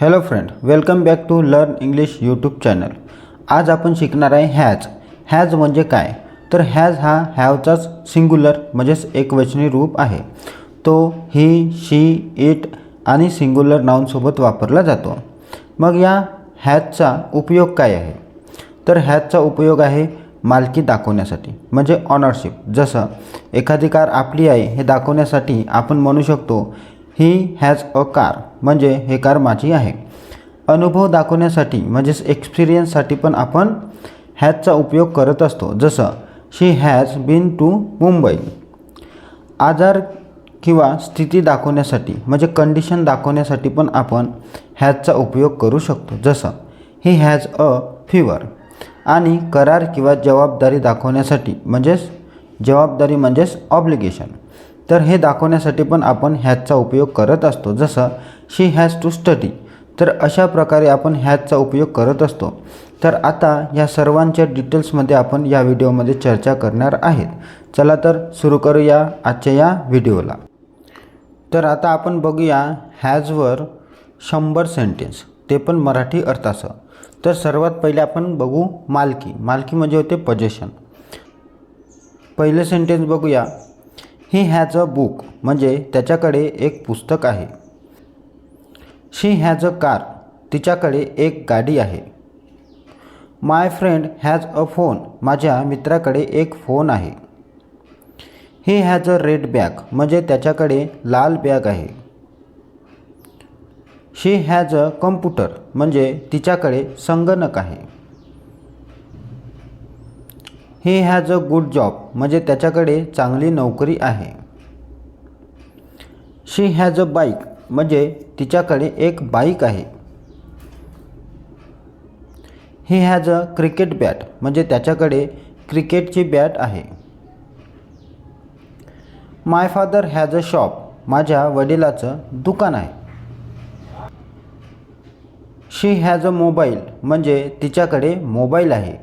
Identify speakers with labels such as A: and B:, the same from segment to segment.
A: Hello friend welcome back to learn English YouTube channel आज आपण शिकणार आहे हॅज हॅज म्हणजे काय? तर हॅज हा हॅवचाच सिंग्युलर म्हणजेच एकवचनी रूप आहे. तो ही शी इट आणि सिंग्युलर नाऊनसोबत वापरला जातो. मग या हॅजचा उपयोग काय आहे? तर हॅजचा उपयोग आहे मालकी दाखवण्यासाठी म्हणजे ऑनरशिप जसं एखादी कार आपली आहे हे दाखवण्यासाठी आपण म्हणू शकतो ही हॅज अ कार म्हणजे हे कार माझी आहे. अनुभव दाखवण्यासाठी म्हणजेच एक्सपिरियन्ससाठी पण आपण हॅजचा उपयोग करत असतो. जसं she has been to Mumbai आजार किंवा स्थिती दाखवण्यासाठी म्हणजे कंडिशन दाखवण्यासाठी पण आपण हॅजचा उपयोग करू शकतो. जसं ही हॅज अ फिवर आणि करार किंवा जबाबदारी दाखवण्यासाठी म्हणजेच जबाबदारी म्हणजेच ऑब्लिगेशन तर हे दाखवण्यासाठी पण आपण हॅजचा उपयोग करत असतो. जसं शी हॅज टू स्टडी तर अशा प्रकारे आपण हॅजचा उपयोग करत असतो. तर आता या सर्वांच्या डिटेल्समध्ये आपण या व्हिडिओमध्ये चर्चा करणार आहेत. चला तर सुरू करूया आजच्या या व्हिडिओला. तर आता आपण बघूया हॅजवर शंभर सेंटेन्स. ते पण मराठी अर्थासह तर सर्वात पहिले आपण बघू मालकी. मालकी म्हणजे होते पजेशन पहिले सेंटेन्स बघूया. ही हॅज अ बुक म्हणजे त्याच्याकडे एक पुस्तक आहे. शी हॅज अ कार तिच्याकडे एक गाडी आहे. My friend has a phone माझ्या मित्राकडे एक फोन आहे. He has a red bag म्हणजे त्याच्याकडे लाल बॅग आहे. शी हॅज अ कम्प्युटर म्हणजे तिच्याकडे संगणक आहे. He has a good job म्हणजे त्याच्याकडे चांगली नोकरी आहे. शी हॅज अ बाईक म्हणजे तिच्याकडे एक बाईक आहे. He has a cricket bat म्हणजे त्याच्याकडे क्रिकेटची बॅट आहे. My father has a shop माझ्या वडिलाचं दुकान आहे. शी हॅज अ मोबाईल म्हणजे तिच्याकडे मोबाईल आहे.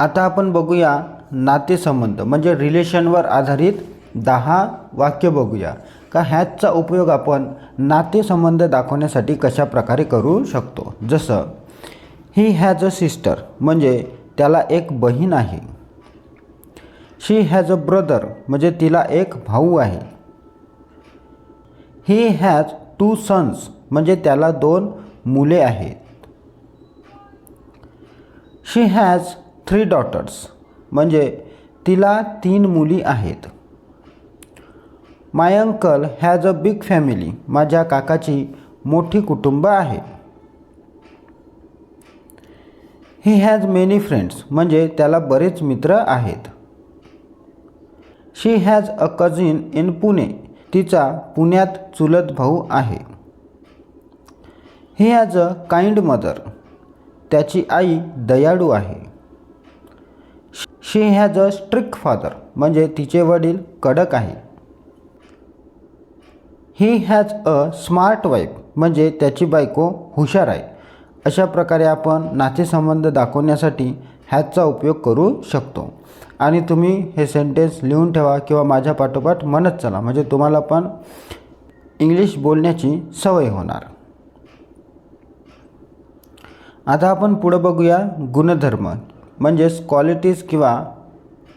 A: आता आपण बघूया नातेसंबंध म्हणजे रिलेशनवर आधारित दहा वाक्य बघूया. का ह्याचा उपयोग आपण नातेसंबंध दाखवण्यासाठी कशा प्रकारे करू शकतो? जसं ही हॅज अ सिस्टर म्हणजे त्याला एक बहीण आहे. शी हॅज अ ब्रदर म्हणजे तिला एक भाऊ आहे. ही हॅज टू सन्स म्हणजे त्याला दोन मुले आहेत. शी हॅज थ्री डॉटर्स म्हणजे तिला तीन मुली आहेत. My uncle has a big family माझ्या काकाची मोठी कुटुंब आहे. ही हॅज मेनी फ्रेंड्स म्हणजे त्याला बरेच मित्र आहेत. She has a cousin in Pune तिचा पुण्यात चुलत भाऊ आहे. He has a kind mother त्याची आई दयाळू आहे. She has a strict father म्हणजे तिचे वडील कडक आहे he has a smart wife म्हणजे त्याची बायको हुशार आहे. अशा प्रकारे आपण नातेसंबंध दाखवण्यासाठी हॅजचा उपयोग करू शकतो. आणि तुम्ही हे सेंटेन्स लिहून ठेवा किंवा माझ्या पाठोपाठ म्हणत चला म्हणजे तुम्हाला पण इंग्लिश बोलण्याची सवय होणार. आता आपण पुढं बघूया गुणधर्म. म्हणजेच क्वालिटीज किंवा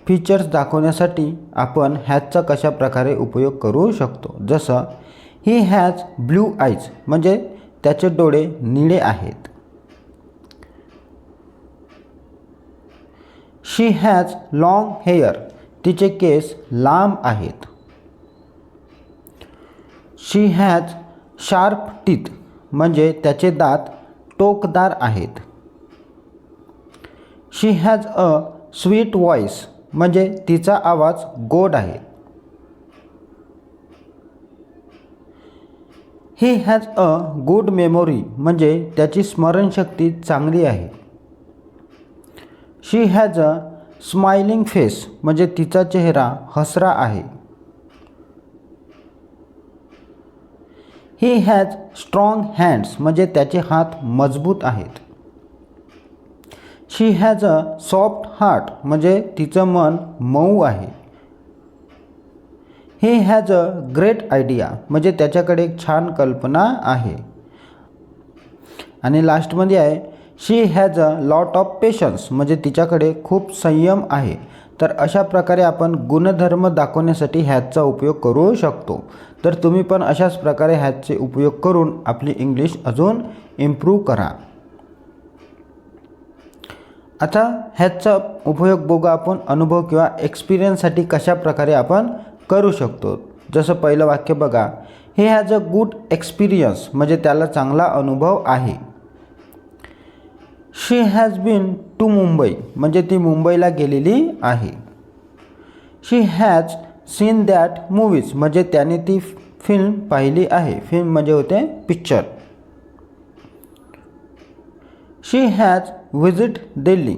A: फीचर्स दाखवण्यासाठी आपण हॅजचा कशा प्रकारे उपयोग करू शकतो? जसं ही हॅज ब्ल्यू आईज म्हणजे त्याचे डोळे निळे आहेत. शी हॅज लाँग हेअर तिचे केस लांब आहेत. शी हॅज शार्प टीथ म्हणजे त्याचे दात टोकदार आहेत. She has a sweet voice म्हणजे तिचा आवाज गोड आहे. He has a good memory म्हणजे त्याची स्मरणशक्ती चांगली आहे. She has a smiling face म्हणजे तिचा चेहरा हसरा आहे. ही हॅज स्ट्रॉंग हँड्स म्हणजे त्याचे हात मजबूत आहेत. She has a soft heart म्हणजे तिचं मन मऊ आहे. He has a great idea म्हणजे त्याच्याकडे एक छान कल्पना आहे. आणि लास्टमध्ये आहे she has a lot of patience म्हणजे तिच्याकडे खूप संयम आहे. तर अशा प्रकारे आपण गुणधर्म दाखवण्यासाठी हॅजचा उपयोग करू शकतो. तर तुम्ही पण अशाच प्रकारे हॅजचे उपयोग करून आपली इंग्लिश अजून इम्प्रूव्ह करा. आता ह्याचा उपयोग बघू आपण अनुभव किंवा एक्सपिरियन्ससाठी कशा प्रकारे आपण करू शकतो. जसं पहिलं वाक्य बघा he has a good experience म्हणजे त्याला चांगला अनुभव आहे. She has been to Mumbai म्हणजे ती मुंबईला गेलेली आहे. She has seen that movies म्हणजे त्याने ती फिल्म पाहिली आहे. फिल्म म्हणजे होते picture she has visit Delhi.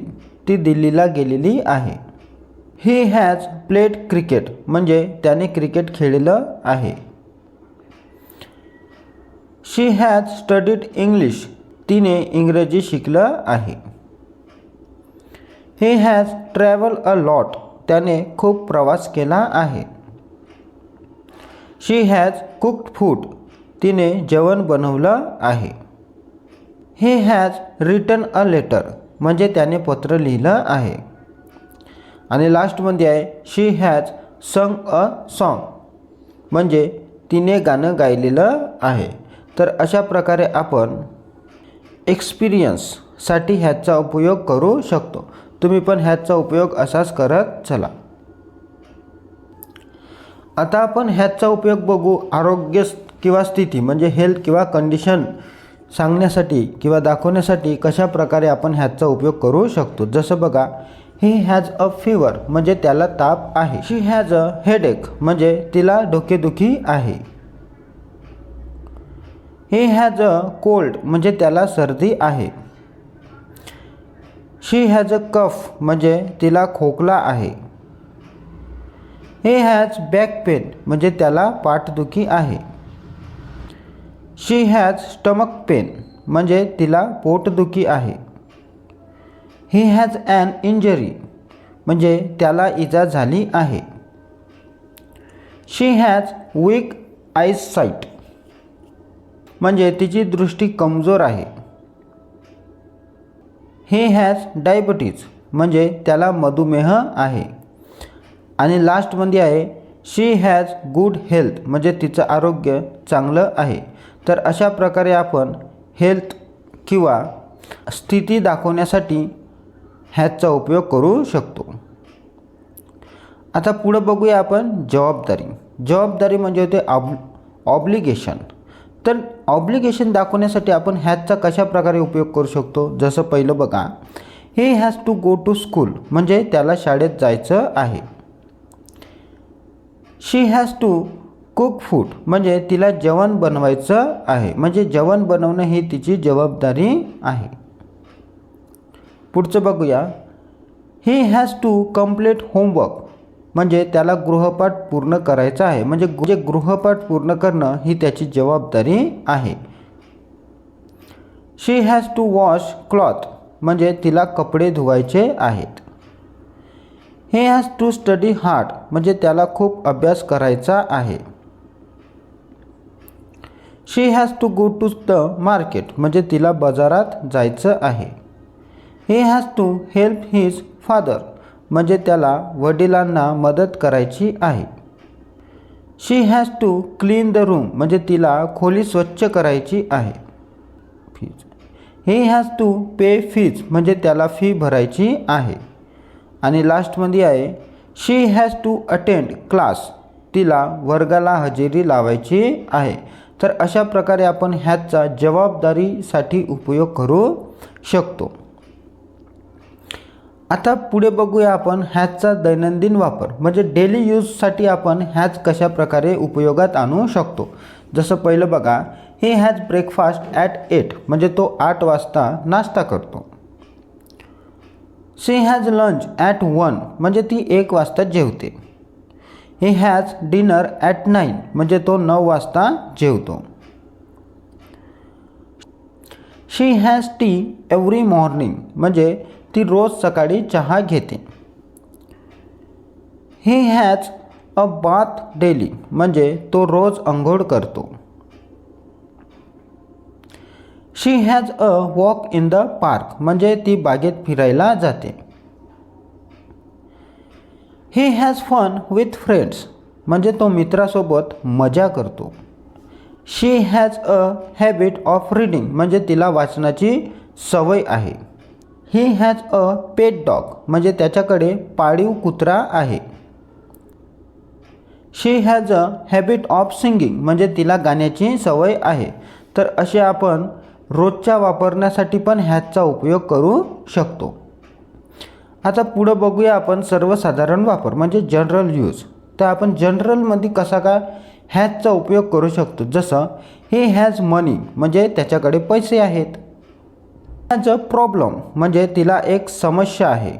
A: ती दिल्लीला गेलेली आहे. ही हॅज प्लेड क्रिकेट म्हणजे त्याने क्रिकेट खेळलेलं आहे. शी हॅज स्टडीड इंग्लिश तिने इंग्रजी शिकलं आहे. He has travel a lot त्याने खूप प्रवास केला आहे. शी हॅज कुक्ड फूड तिने जेवण बनवलं आहे. He has written a letter म्हणजे त्याने पत्र लिहिलं आहे. आणि लास्टमध्ये आहे शी हॅज संग अ सॉन्ग म्हणजे तिने गाणं गायलेलं आहे. तर अशा प्रकारे आपण एक्सपिरियन्ससाठी ह्याचा उपयोग करू शकतो. तुम्ही पण ह्याचा उपयोग असाच करत चला. आता आपण ह्याचा उपयोग बघू आरोग्य किंवा स्थिती म्हणजे हेल्थ किंवा कंडिशन सांगण्यासाठी किंवा दाखवण्यासाठी कशा प्रकारे आपण ह्याचा उपयोग करू शकतो? जसं बघा ही हॅज अ फिवर म्हणजे त्याला ताप आहे. शी हॅज अ हेडेक म्हणजे तिला डोकेदुखी आहे. ही हॅज अ कोल्ड म्हणजे त्याला सर्दी आहे. शी हॅज अ कफ म्हणजे तिला खोकला आहे. हे हॅज बॅक पेन म्हणजे त्याला पाठदुखी आहे. शी हॅज स्टमक पेन म्हणजे तिला पोटदुखी आहे. ही हॅज ॲन इंजरी म्हणजे त्याला इजा झाली आहे. She has weak eyes sight म्हणजे तिची दृष्टी कमजोर आहे. ही हॅज डायबिटीज म्हणजे त्याला मधुमेह आहे. आणि लास्टमध्ये आहे शी हॅज गुड हेल्थ म्हणजे तिचं आरोग्य चांगलं आहे. तर अशा प्रकारे आपण हेल्थ किंवा स्थिती दाखवण्यासाठी हॅजचा उपयोग करू शकतो. आता पुढं बघूया आपण जबाबदारी. जबाबदारी म्हणजे होते ऑब ऑब्लिगेशन तर ऑब्लिगेशन दाखवण्यासाठी आपण हॅजचा कशा प्रकारे उपयोग करू शकतो? जसं पहिलं बघा. He has to go to school म्हणजे त्याला शाळेत जायचं आहे. She has to cook food म्हणजे तिला जेवण बनवायचं आहे. म्हणजे जेवण बनवणं ही तिची जबाबदारी आहे. पुढचं बघूया. He has to complete homework म्हणजे त्याला गृहपाठ पूर्ण करायचा आहे. म्हणजे जे गृहपाठ पूर्ण करणं ही त्याची जबाबदारी आहे. She has to wash cloth म्हणजे तिला कपडे धुवायचे आहेत. हे हॅज टू स्टडी हार्ड म्हणजे त्याला खूप अभ्यास करायचा आहे. She has to go to the market म्हणजे तिला बाजारात जायचं आहे. He has to help his father म्हणजे त्याला वडिलांना मदत करायची आहे. She has to clean the room म्हणजे तिला खोली स्वच्छ करायची आहे. फीज हे हॅज टू पे फीज म्हणजे त्याला फी भरायची आहे. आणि लास्टमध्ये आहे she has to attend class तिला वर्गाला हजेरी लावायची आहे. तर अशा प्रकारे आपण ह्याचा जबाबदारीसाठी उपयोग करू शकतो. आता पुढे बघूया आपण ह्याचा दैनंदिन वापर. म्हणजे डेली यूजसाठी आपण ह्याच कशा प्रकारे उपयोगात आणू शकतो? जसं पहिलं बघा he has breakfast at eight म्हणजे तो आठ वाजता नाश्ता करतो. She has lunch at one म्हणजे ती एक वाजता जेवते. He has dinner at nine म्हणजे तो नऊ वाजता जेवतो. She has tea every morning म्हणजे ती रोज सकाळी चहा घेते. He has a bath daily म्हणजे तो रोज अंघोळ करतो. She has a walk in the park म्हणजे ती बागेत फिरायला जाते. He has fun with friends म्हणजे तो मित्रासोबत मजा करतो. She has a habit of reading म्हणजे तिला वाचनाची सवय आहे. He has a pet dog म्हणजे त्याच्याकडे पाळीव कुत्रा आहे. She has a habit of singing म्हणजे तिला गाण्याची सवय आहे. तर असे आपण रोजच्या वापरण्यासाठी पण ह्याचा उपयोग करू शकतो. आता पुढं बघूया आपण सर्वसाधारण वापर म्हणजे जनरल यूज तर आपण जनरलमध्ये कसा काय हॅजचा उपयोग करू शकतो? जसं हे हॅज मनी म्हणजे त्याच्याकडे पैसे आहेत. हॅज अ प्रॉब्लेम म्हणजे तिला एक समस्या आहे.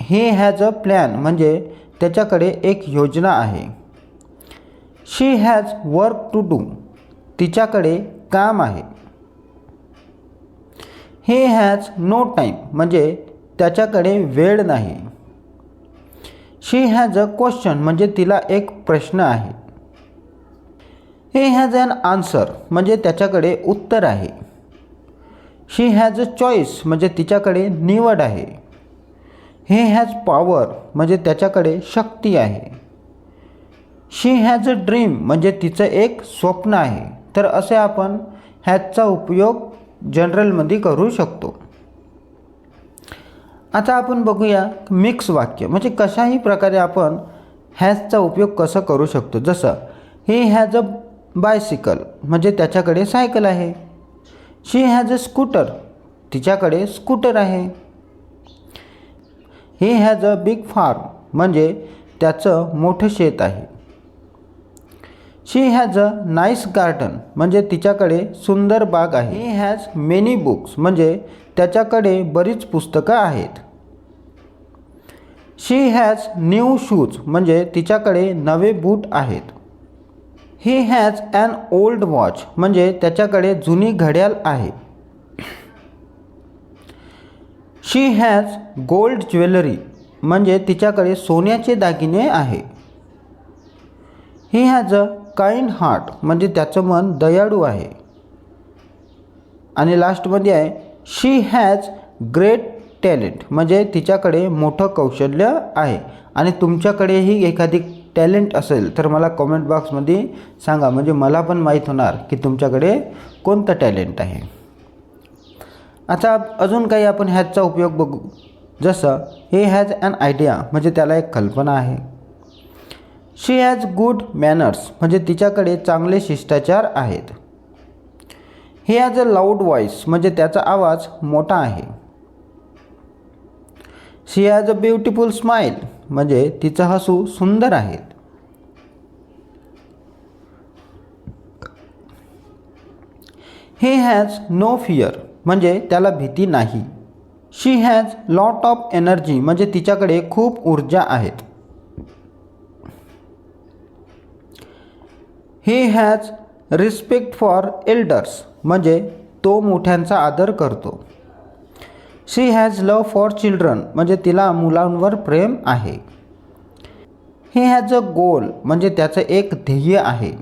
A: हे हॅज अ प्लॅन म्हणजे त्याच्याकडे एक योजना आहे. She has work to do तिच्याकडे काम आहे. ही हॅज नो टाईम म्हणजे त्याच्याकडे वेळ नाही. शी हॅज अ क्वेश्चन म्हणजे तिला एक प्रश्न आहे. ही हॅज ॲन आन्सर म्हणजे त्याच्याकडे उत्तर आहे. शी हॅज अ चॉईस म्हणजे तिच्याकडे निवड आहे. ही हॅज पॉवर म्हणजे त्याच्याकडे शक्ती आहे. शी हॅज अ ड्रीम म्हणजे तिचं एक स्वप्न आहे. तर असे आपण हॅजचा उपयोग जनरलमध्ये करू शकतो. आता आपण बघूया मिक्स वाक्य. म्हणजे कशाही प्रकारे आपण हॅजचा उपयोग कसं करू शकतो. जसं ही हॅज अ बायसिकल म्हणजे त्याच्याकडे सायकल आहे. शी हॅज अ स्कूटर तिच्याकडे स्कूटर आहे. He has a big farm म्हणजे त्याचं मोठं शेत आहे. She has a nice garden म्हणजे तिच्याकडे सुंदर बाग आहे. ही हॅज मेनी बुक्स म्हणजे त्याच्याकडे बरीच पुस्तकं आहेत. शी हॅज न्यू शूज म्हणजे तिच्याकडे नवे बूट आहेत. He has an old watch म्हणजे त्याच्याकडे जुनी घड्याळ आहे. शी हॅज गोल्ड ज्वेलरी म्हणजे तिच्याकडे सोन्याचे दागिने आहे. He has a kind heart म्हणजे त्याचं मन दयाळू आहे. आणि लास्टमध्ये आहे शी हॅज ग्रेट टॅलेंट म्हणजे तिच्याकडे मोठं कौशल्य आहे. आणि तुमच्याकडेही एखादी टॅलेंट असेल तर मला कॉमेंट बॉक्समध्ये सांगा. म्हणजे मला पण माहीत होणार की तुमच्याकडे कोणतं टॅलेंट आहे. आता अजून काही आपण हॅजचा उपयोग बघू. जसं हे हॅज अन आयडिया म्हणजे त्याला एक कल्पना आहे. शी हॅज गुड मॅनर्स म्हणजे तिच्याकडे चांगले शिष्टाचार आहेत. He has a loud voice म्हणजे त्याचा आवाज मोठा आहे. She has a beautiful smile म्हणजे तिचं हसू सुंदर आहे. ही हॅज नो फिअर म्हणजे त्याला भीती नाही. She has lot of energy म्हणजे तिच्याकडे खूप ऊर्जा आहेत. He has respect for elders म्हणजे तो मोठ्यांचा आदर करतो. She has love for children म्हणजे तिला मुलांवर प्रेम आहे. ही हॅज अ गोल म्हणजे त्याचं एक ध्येय आहे.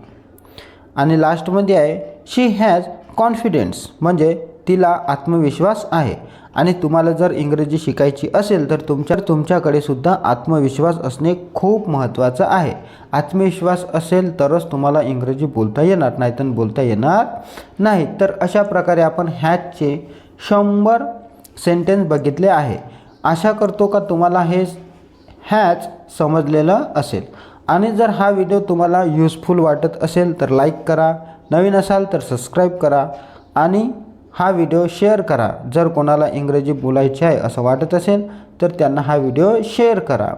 A: आणि लास्टमध्ये आहे शी हॅज कॉन्फिडेन्स म्हणजे तिला आत्मविश्वास आहे. आणि तुम्हाला जर इंग्रजी शिकायची असेल तर तुमच्या तुमच्याकडे सुद्धा आत्मविश्वास असणे खूप महत्त्वाचं आहे. आत्मविश्वास असेल तरच तुम्हाला इंग्रजी बोलता येणार नाही तर बोलता येणार नाही. तर अशा प्रकारे आपण हॅचचे शंभर सेंटेन्स बघितले आहे. आशा करतो का तुम्हाला हे हॅच समजलेलं असेल. आणि जर हा व्हिडिओ तुम्हाला यूजफुल वाटत असेल तर लाईक करा. नवीन असाल तर सबस्क्राईब करा. आणि हा व्हिडिओ शेअर करा. जर कोणाला इंग्रजी बोलायची आहे असं वाटत असेल तर त्यांना हा व्हिडिओ शेअर करा.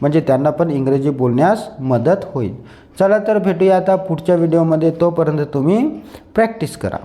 A: म्हणजे त्यांना पण इंग्रजी बोलण्यास मदत होईल. चला तर भेटूया आता पुढच्या व्हिडिओमध्ये. तोपर्यंत तुम्ही प्रॅक्टिस करा.